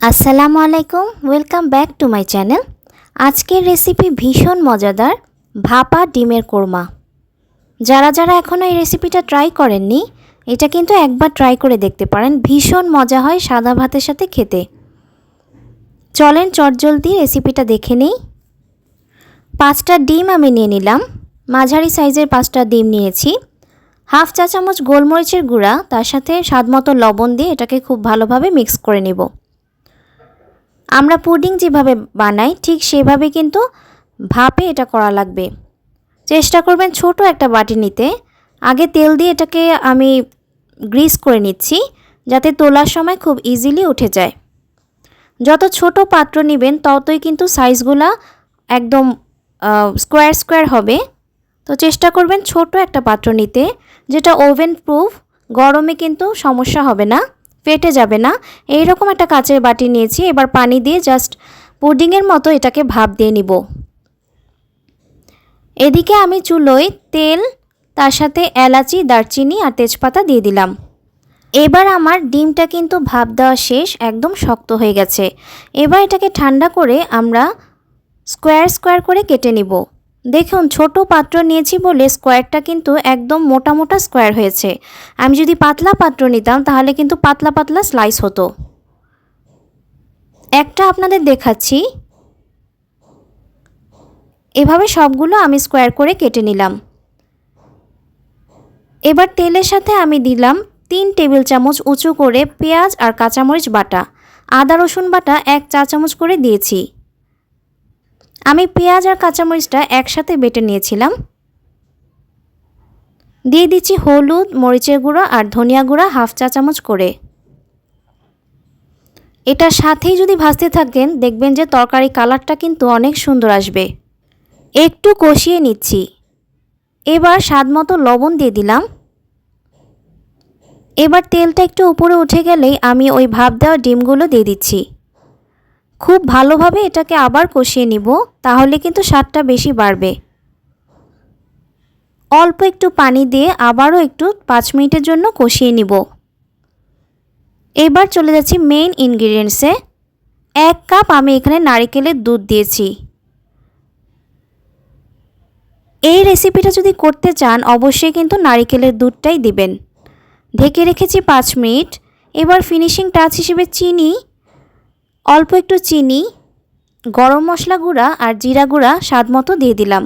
আসসালামু আলাইকুম welcome back to my channel আজকের রেসিপি ভীষণ মজাদার, ভাপা ডিমের কোরমা। যারা যারা এখনও এই রেসিপিটা ট্রাই করেননি, এটা কিন্তু একবার ট্রাই করে দেখতে পারেন। ভীষণ মজা হয় সাদা ভাতের সাথে খেতে। চলেন চটজলদি রেসিপিটা দেখে নেই। পাঁচটা ডিম আমি নিয়ে নিলাম। মাঝারি সাইজের পাঁচটা ডিম নিয়েছি। হাফ চা চামচ গোলমরিচের গুঁড়া, তার সাথে স্বাদমতো লবণ দিয়ে এটাকে খুব ভালোভাবে মিক্স করে নেব। আমরা পুডিং যেভাবে বানাই, ঠিক সেভাবে কিন্তু ভাপে এটা করা লাগবে। চেষ্টা করবেন ছোট একটা বাটি নিতে। আগে তেল দিয়ে এটাকে আমি গ্রিস করে নিচ্ছি, যাতে তোলার সময় খুব ইজিলি উঠে যায়। যত ছোট পাত্র নেবেন, ততই কিন্তু সাইজগুলা একদম স্কোয়ার স্কোয়ার হবে। তো চেষ্টা করবেন ছোট একটা পাত্র নিতে, যেটা ওভেন প্রুফ গরমে কিন্তু সমস্যা হবে না। ফেটে যাবে না। এই রকম একটা কাচের বাটি নিয়েছি, এবার পানি দিয়ে জাস্ট পুডিংয়ের মতো এটাকে ভাপ দিয়ে নিব। এদিকে আমি চুলোয় তেল, তার সাথে এলাচি, দারচিনি আর তেজপাতা দিয়ে দিলাম। এবার আমার ডিমটা কিন্তু ভাপ দেওয়া শেষ, একদম শক্ত হয়ে গেছে। এবার এটাকে ঠান্ডা করে আমরা স্কোয়ার স্কোয়ার করে কেটে নিব। দেখুন, ছোট পাত্র নিয়েছি বলে স্কোয়ারটা কিন্তু একদম মোটা মোটা স্কোয়ার হয়েছে। আমি যদি পাতলা পাত্র নিতাম, তাহলে কিন্তু পাতলা পাতলা স্লাইস হতো। একটা আপনাদের দেখাচ্ছি। এভাবে সবগুলো আমি স্কোয়ার করে কেটে নিলাম। এবার তেলের সাথে আমি দিলাম তিন টেবিল চামচ উঁচু করে পেঁয়াজ আর কাঁচামরিচ বাটা। আদা রসুন বাটা এক চা চামচ করে দিয়েছি। আমি পেঁয়াজ আর কাঁচামরিচটা একসাথে বেটে নিয়েছিলাম। দিয়ে দিচ্ছি হলুদ, মরিচের গুঁড়ো আর ধনিয়া গুঁড়া হাফ চা চামচ করে। এটার সাথেই যদি ভাজতে থাকেন, দেখবেন যে তরকারি কালারটা কিন্তু অনেক সুন্দর আসবে। একটু কষিয়ে নিচ্ছি। এবার স্বাদ মতো লবণ দিয়ে দিলাম। এবার তেলটা একটু উপরে উঠে গেলেই আমি ওই ভাপ দেওয়া ডিমগুলো দিয়ে দিচ্ছি। খুব ভালোভাবে এটাকে আবার কষিয়ে নিব, তাহলে কিন্তু স্বাদটা বেশি বাড়বে। অল্প একটু পানি দিয়ে আবারও একটু পাঁচ মিনিটের জন্য কষিয়ে নিব। এবার চলে যাচ্ছি মেইন ইনগ্রিডিয়েন্টসে এক কাপ আমি এখানে নারিকেলের দুধ দিয়েছি। এই রেসিপিটা যদি করতে চান, অবশ্যই কিন্তু নারিকেলের দুধটাই দিবেন। ঢেকে রেখেছি পাঁচ মিনিট। এবার ফিনিশিং টাচ হিসেবে চিনি অল্প একটু চিনি, গরম মশলা গুঁড়া আর জিরা গুঁড়া স্বাদ মতো দিয়ে দিলাম।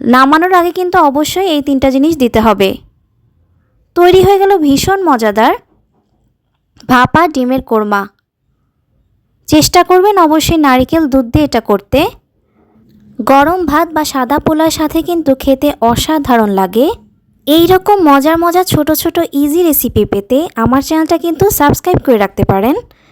নামানোর আগে কিন্তু অবশ্যই এই তিনটা জিনিস দিতে হবে। তৈরি হয়ে গেল ভীষণ মজাদার ভাপা ডিমের কোরমা। চেষ্টা করবেন অবশ্যই নারিকেল দুধ দিয়ে এটা করতে। গরম ভাত বা সাদা পোলার সাথে কিন্তু খেতে অসাধারণ লাগে। এই রকম মজার মজার ছোট ছোট ইজি রেসিপি পেতে আমার চ্যানেলটা কিন্তু সাবস্ক্রাইব করে রাখতে পারেন।